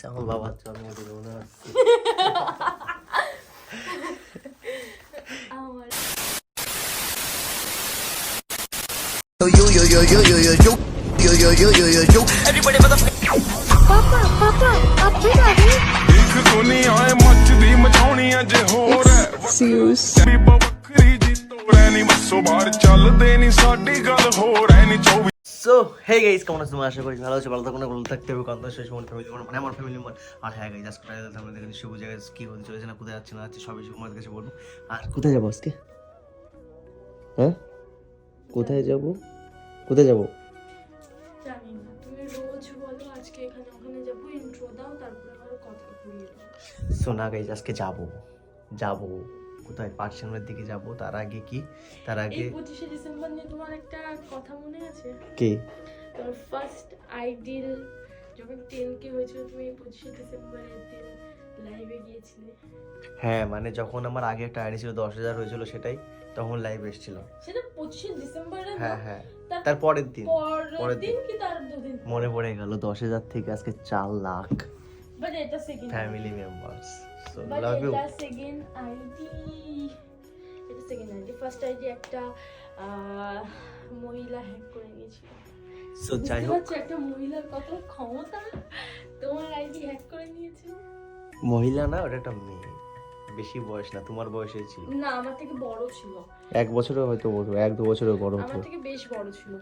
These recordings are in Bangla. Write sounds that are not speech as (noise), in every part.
İstanbul'a batacağım ya beni ona. Yo yo yo yo yo yo yo yo yo yo yo yo yo everybody motherfucker ਪਾਪਾ ਪਾਪਾ ਆਪੇ ਆ ਗਈ ਇੱਕ ਦੁਨੀਆ ਮੱਚਦੀ ਮਚਾਉਣੀ ਅੱਜ ਹੋਰ ਸੀਰੀਅਸ ਵੀ ਬੱਕਰੀ ਜੀ ਤੋੜੈ ਨਹੀਂ ਬਸੋ ਬਾਹਰ ਚੱਲਦੇ ਨਹੀਂ ਸਾਡੀ ਗੱਲ ਹੋਰ ਐ ਨਹੀਂ 24 সো হে গাইস কেমন আছো তোমরা? আশা করি ভালো আছো ভালো থাকো না ভালো থাকতে হবে কত শেষ মন ফ্যামিলি মানে আমার ফ্যামিলি মন আর হ্যাঁ গাইস আজকে আমরা দেখেন শুভ জায়গায় কি হতে চলেছে না কোথায় যাচ্ছে না যাচ্ছে সবই শুভ আমাদের কাছে বলব। আর কোথায় যাব আজকে? হ্যাঁ? কোথায় যাব? কোথায় যাব? জানি না তুমি রোজ বলো আজকে এখানে ওখানে যাব ইন্ট্রো দাও তারপরে আমার কথা ঘুরিয়ে দাও। সোনা গাইস আজকে যাব যাব। কোথায় পাঠশালার দিকে যাব তার আগে কি? তার আগে এই পঁচিশে ডিসেম্বর নিয়ে তোমার একটা কথা মনে আছে? কে? তোমার ফার্স্ট আইডিল যখন টেন কে হয়েছিল তুমি পঁচিশে ডিসেম্বরের দিন লাইভে গিয়েছিলে। হ্যাঁ মানে যখন আমার আগে একটা আইডি ছিল দশ হাজার হয়েছিল সেটাই তখন লাইভ এসেছিল। সেটা পঁচিশে ডিসেম্বরে হ্যাঁ হ্যাঁ। তার পরের দিন পরের দিন কি তার দুদিন? মনে পড়ে গেল দশ হাজার থেকে আজকে চার লাখ বাট এটা second family members so but love you এটা সেকেন্ড আইডি এটা সেকেন্ড আইডি ফার্স্ট আইডি একটা আহ, মহিলা হ্যাক করে নিয়েছিল। সো যাই হোক। একটা মহিলার কত ক্ষমতা? তোমার আইডি হ্যাক করে নিয়েছে। মহিলা না ওটা একটা মেয়ে। বেশি বয়স না তোমার বয়সে ছিল। না আমার থেকে বড় ছিল। এক বছরের হয়তো বড় এক দু বছরের বড় হতো আমার থেকে বেশ বড় ছিল।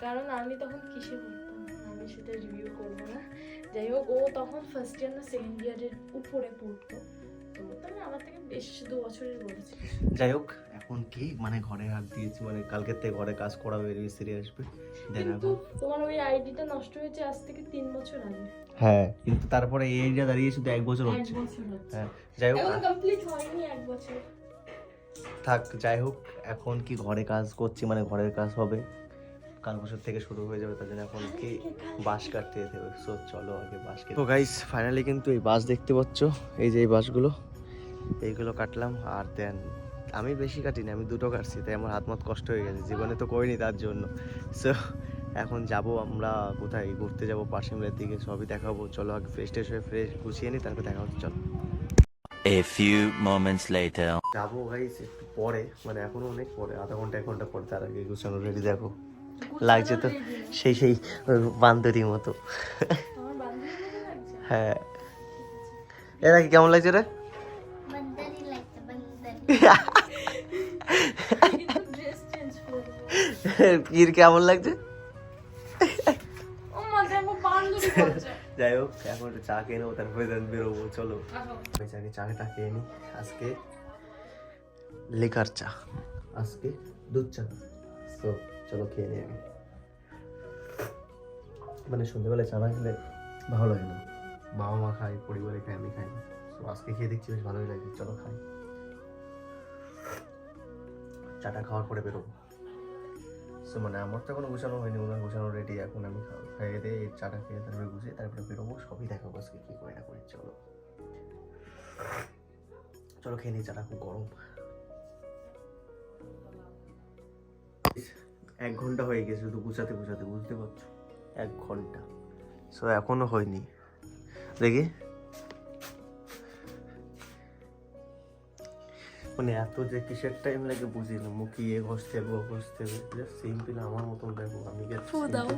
কারণ আমি তখন কিসে পড়তাম? আমি সেটা রিভিউ করব না। যাই হোক ও তখন ফার্স্ট ইয়ার না সেকেন্ড ইয়ারের উপরে পড়তো। যাই হোক এখন কি? মানে ঘরে হাত দিয়েছি মানে কালকের থেকে ঘরে কাজ করাবে রেজিস্ট্রি আসবে। দেন এখন? তোমার ওই আইডিটা নষ্ট হয়েছে আজ থেকে তিন বছর আগে। হ্যাঁ কিন্তু তারপরে এই এরিয়া দাঁড়িয়ে শুধু এক বছর হচ্ছে। হ্যাঁ যাই হোক কমপ্লিট হয়নি এক বছর। থাক যাই হোক এখন কি ঘরে কাজ করছি মানে ঘরের কাজ হবে। কাল বছর থেকে শুরু হয়ে যাবে তার জন্য এখন কি বাঁশ কাটতে যেতে হবে। সো চলো আগে কেটে তো গাইস ফাইনালি কিন্তু এই বাঁশ দেখতে পাচ্ছ এই যে এই বাঁশগুলো এইগুলো কাটলাম আর দেন আমি বেশি কাটিনি আমি দুটো কাটছি তাই আমার হাত মত কষ্ট হয়ে গেছে জীবনে তো করিনি তার জন্য। সো এখন যাব আমরা কোথায় ঘুরতে যাব পার্সিমলের দিকে সবই দেখাবো চলো আগে ফ্রেশ ট্রেশ হয়ে ফ্রেশ গুছিয়ে নিই তারপর দেখা হচ্ছে চলো। A few moments later. যাব গাইস একটু পরে মানে এখনও অনেক পরে আধা ঘণ্টা এক ঘণ্টা পরে তার আগে গুছানো রেডি দেখো। লাগছে তো সেই সেই বান্ধবীর মতো। হ্যাঁ। এরা কি কেমন লাগছে রে? কির কেমন লাগছে? যাই হোক এখন চা খেয়ে নেব তারপরে বেরোবো চলো। চা চাটা খেয়ে নি। আজকে লেকার চা আজকে দুধ চা। তো চলো খেয়ে নিই আগে মানে সন্ধ্যেবেলায় চা না খেলে ভালো লাগে না। বাবা মা খায়, পরিবারে খায়, আমি খাই তো আজকে খেয়ে দেখছি, বেশ ভালোই লাগে। চলো খাই। চাটা খাওয়ার পরে বেরোবো। সো মানে আমার তো এখনও গুছানো হয়নি, ওনার গুছানো রেডি এখন আমি খা- খাইয়ে দিয়ে চাটা খেয়ে তারপরে গুছিয়ে তারপরে বেরোবো, সবই দেখাবো আজকে কী করে না করি, চলো। চলো খেয়ে নিই, চাটা খুব গরম। এক ঘণ্টা হয়ে গেছে শুধু গুছাতে গুছাতে বুঝতে পারছ? এক ঘণ্টা। সো এখনও হয়নি। দেখি। মানে এত যে কিসের টাইম লাগে বুঝি না মুখে এ ঘষতে হবে ও ঘষতে হবে। জাস্ট সিম্পল আমার মতন দেখো আমি দাও।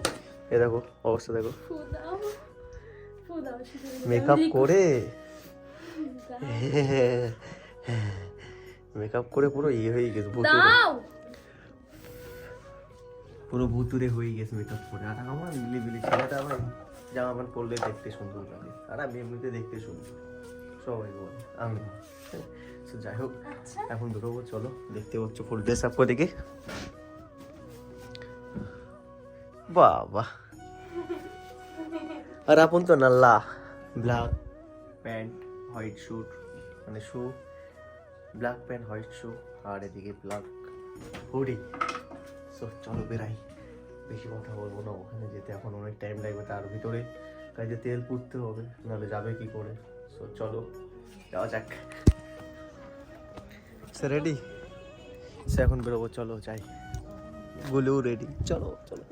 এ দেখো অবস্থা দেখো। ফু দাও। ফু দাও শুধু মেকআপ করে? মেকআপ (laughs) করে পুরো ইয়ে হয়ে গেছে পুরো ভুতুরে হয়ে গেছে মেকআপ করে আর আমার বিলি বিলি ছেলেটা আমার জামা প্যান্ট পরলে দেখতে সুন্দর লাগে। আর আমি এমনিতে দেখতে সুন্দর। সবাই বলে আমি। So, (laughs) যাই হোক আচ্ছা। এখন বেরোবো চলো। দেখতে পাচ্ছ ফুল ড্রেস আপ করে দেখি বাবা। আর আপন তো নাল্লা ব্ল্যাক প্যান্ট হোয়াইট শুট মানে shoe. Black pant white shoe আর এদিকে ব্ল্যাক হুডি। সো চলো বেরাই। বেশি কথা বলব না, ওখানে যেতে এখন অনেক টাইম লাগবে তার ভিতরে। কাজে তেল পুড়তে হবে, নাহলে যাবে কি করে? সো চলো, যাওয়া যাক। সে রেডি সে এখন বেরোবো, চলো, যাই। বলেও রেডি চলো চলো।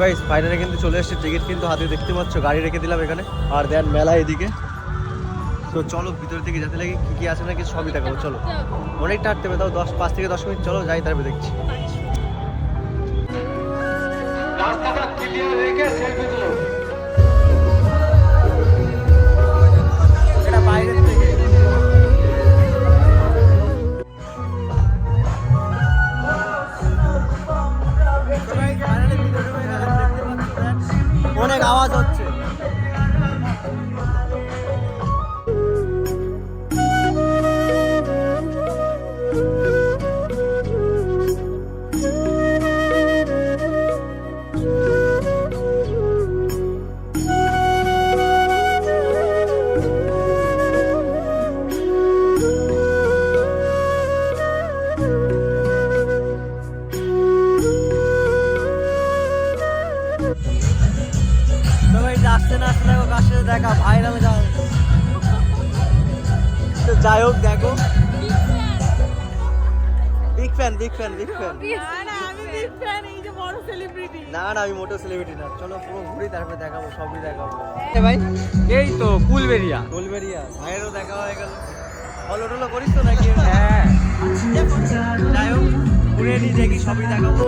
গাইস ফাইনালে কিন্তু চলে এসেছে। টিকিট কিন্তু হাতে দেখতে পাচ্ছ গাড়ি রেখে দিলাম এখানে। আর দেন মেলা এদিকে। তো চলো ভিতর থেকে যেতে লাগে কি কি আছে নাকি সবই দেখাবো চলো। অনেকটা হাঁটতে হবে তাও দশ পাঁচ থেকে দশ মিনিট। চলো যাই তারপরে দেখছি। এটা বাইরের না না আমি মোটেও সেলিব্রিটি না। চলো পুরো ঘুরি তারপরে দেখাবো সবই দেখাবো। ভাই। এই তো কুলবেরিয়া। ফুলবেরিয়া ভাইয়েরও দেখা হয়ে গেল। ফলো টলো করিস তো নাকি? হ্যাঁ। যাই হোক ঘুরে নিয়ে দেখি সবই দেখাবো।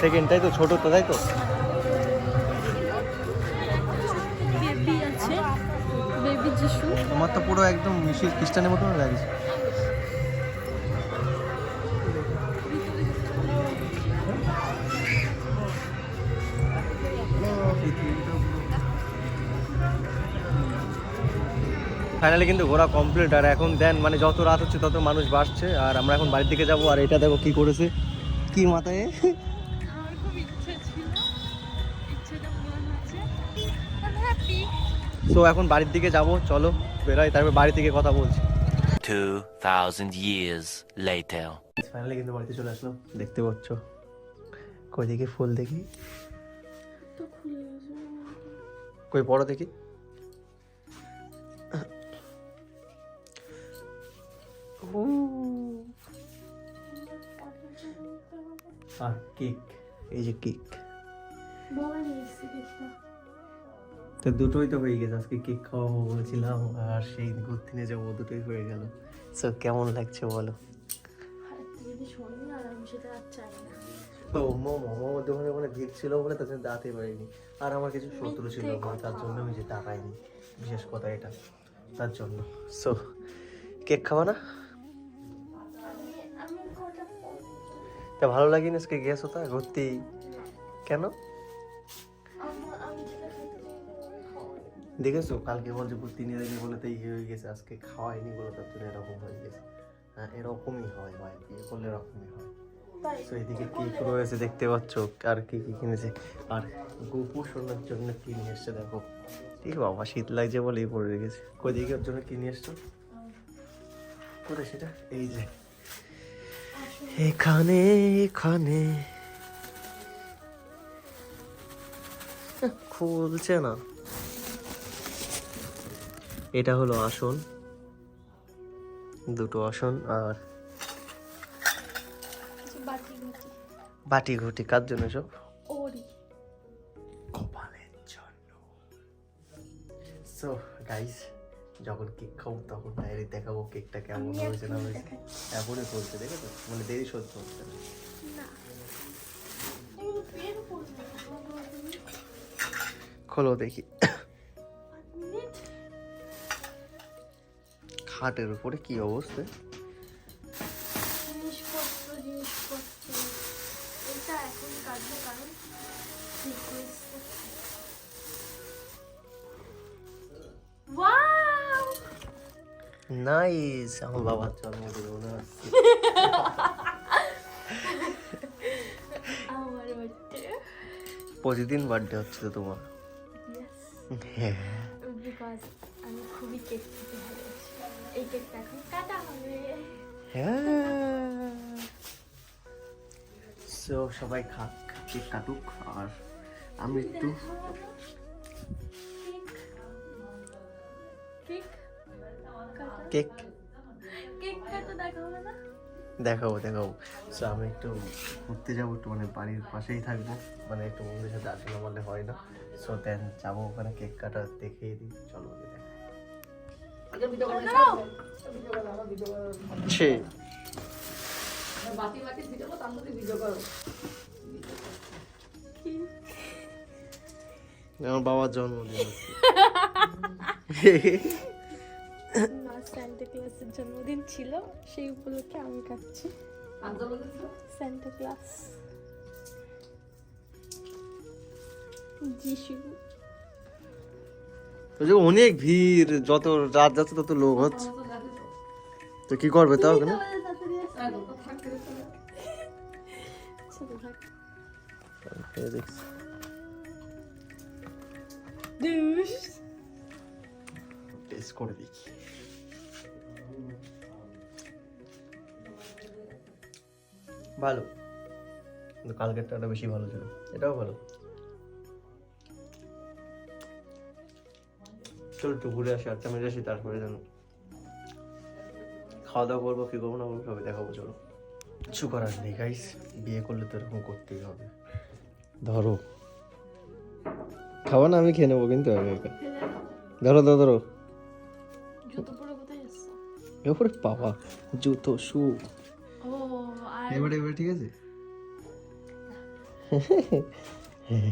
সেকেন্ড তাই তো? ছোট তো তাই তো? বেবি আছে। বেবি যিশু। আমার তো পুরো একদম মিশির খ্রিস্টানের মতন লাগছে। ফাইনালি কিন্তু ঘোরা কমপ্লিট আর এখন দেন মানে যত রাত হচ্ছে তত মানুষ বাড়ছে আর আমরা এখন বাড়ির দিকে যাব আর এটা দেখো কি করেছে। কি মাথায়? সো এখন বাড়ির দিকে যাব চলো বেরোয় তারপর বাড়ি থেকে কথা বলছি। 2,000 years later. ফাইনালি কিন্তু বাড়িতে চলে আসলাম দেখতে পাচ্ছ। কই দেখি ফুল দেখি। তো খুলে গেছে কই বড় দেখি। উ। আর কেক এই যে কেক। বাবা নিয়ে এসেছে কেকটা তো দুটোই তো হয়ে গেছে। আজকে কেক খাওয়াবো বলছিলাম আর সেই ঘুরতে নিয়ে যাব দুটোই হয়ে গেল। সো কেমন লাগছে বলো? আর যদি শোনি না আর আমি সেটা আর চাই না তো মোমো মোমোর দোকানে ওখানে ভিড় ছিল বলে তার জন্য দাঁড়াতে পারিনি আর আমার কিছু শত্রু ছিল তার জন্য আমি পাইনি বিশেষ কথা এটা তার জন্য। সো কেক খাওয়া না? তা ভালো লাগেনি আজকে গেছো তা ঘুরতে? কেন? দেখেছ? কালকে বলছে ঘুরতে নিয়ে যায়নি বলে তো ইয়ে হয়ে গেছে আজকে খাওয়াইনি বলে তার জন্য এরকম হয়ে গেছে। হ্যাঁ এরকমই হয় ভাই বিয়ে করলে এরকমই হয়। তো এদিকে কেক রয়েছে দেখতে পাচ্ছ? আর কি কি কিনেছে? আর গোপু সোনার জন্য কি নিয়ে এসছে দেখো? ঠিক বাবা শীত লাগছে বলেই পরে রেখেছে। কই দিকে ওর জন্য কি নিয়ে এসছো? কোথায় সেটা? এই যে। এখানে এখানে। খুলছে না। এটা হলো আসন। দুটো আসন আর বাটি ঘুটি কার জন্য সব কপালের জন্য। সো গাইস যখন কেক খাব তখন ডায়েরি দেখাবো কেকটা কেমন হয়েছে না হয়েছে। এখনই বলতে দেখে তো মানে দেরি সহ্য হচ্ছে না। খোলো দেখি। খাটের উপরে কি অবস্থা? নাইস আমার বাবার জন্মদিন মনে হচ্ছে। প্রতিদিন বার্থডে হচ্ছে তো তোমার? হ্যাঁ। বিকজ আমি খুবই কেক খেতে হ্যাঁ। সো সবাই খাক, কেক কাটুক আর আমি একটু কেক। দেখা দেখাবো দেখাবো। সো আমি একটু ঘুরতে যাব, একটু মানে বাড়ির পাশেই থাকব। মানে একটু বন্ধুদের সাথে আড্ডা না হয় না। সো দেন যাব ওখানে কেক কাটা দেখিয়ে দিই। চলো দেখাই। আমার বাবার জন্মদিন মা স্যান্টা ক্লাসের জন্মদিন ছিল সেই উপলক্ষে আমি কাটছি স্যান্টা ক্লাস যিশু যে অনেক ভিড়, যত রাত যাচ্ছে তত লোক হচ্ছে। তো কি করবে তাও কেন? করে ভালো। কিন্তু কালকেরটা বেশি ভালো ছিল। এটাও ভালো। চলো একটু ঘুরে আসি আটটা মেরে আসি তারপরে যেন খাওয়া দাওয়া করব কি করব না করব সবই দেখাবো চলো। কিছু করার নেই গাইস বিয়ে করলে তো এরকম করতেই হবে। ধরো। খাওয়া না আমি খেয়ে নেব কিন্তু। ধরো ধরো ধরো। জুতো পরে কোথায় এবারে বাবা জুতো শু। ও আর এবারে এবারে ঠিক আছে? (laughs)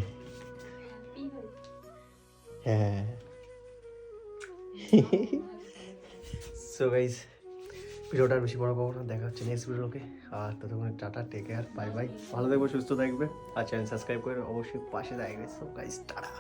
হ্যাঁ। সো গাইজ ভিডিওটা আর বেশি বড় করব না, দেখা হচ্ছে নেক্সট ভিডিওকে আর ততক্ষণে tata take care bye bye ভালো থাকবে, সুস্থ থাকবে। আর চ্যানেল সাবস্ক্রাইব করে অবশ্যই পাশে থাকবে সো গাইজ টাটা।